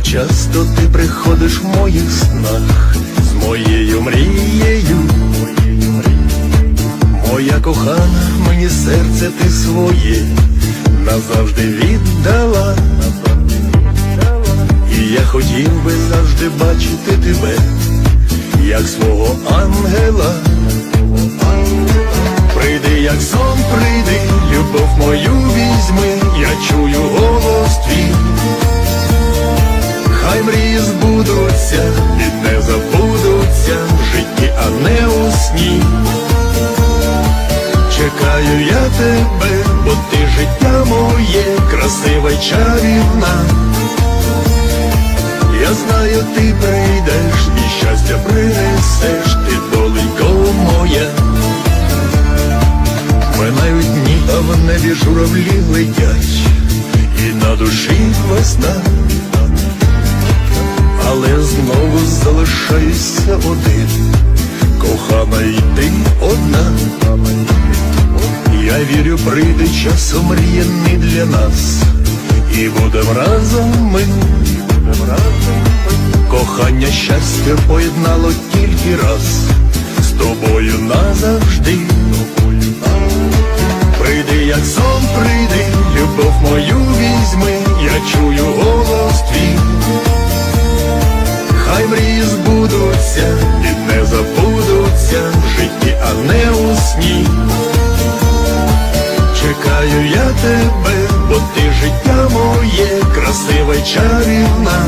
часто ти приходиш в моїх снах з моєю мрією. Моя кохана, мені серце ти своє назавжди віддала. І я хотів би завжди бачити тебе, як свого ангела. Прийди, як сон, прийди, любов мою візьми, я чую мрії збудуться не забудуться в житті, а не у сні. Чекаю я тебе, бо ти життя моє, красива й чарівна. Я знаю, ти прийдеш і щастя принесеш, ти доленько моя. Минають дні, а в небі журавлі летять, і на душі весна, залишаюся один, кохана й ти одна. Я вірю, прийде час омріяний для нас, і будем разом ми, кохання щастя поєднало тільки раз, з тобою назавжди. Прийди, як сон, прийди, любов мою не у сні. Чекаю я тебе, бо ти життя моє, красива й чарівна.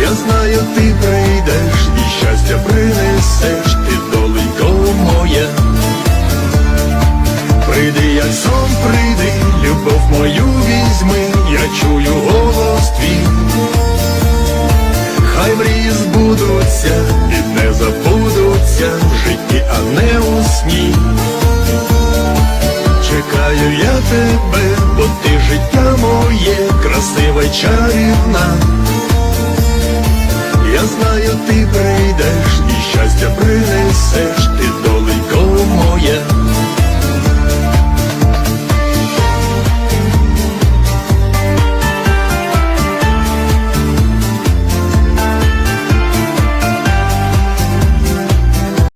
Я знаю, ти прийдеш і щастя принесеш, ти доленько моя. Прийди, як сон, прийди, любов мою візьми, я чую голос знаю, ти прийдеш і щастя прийдеш.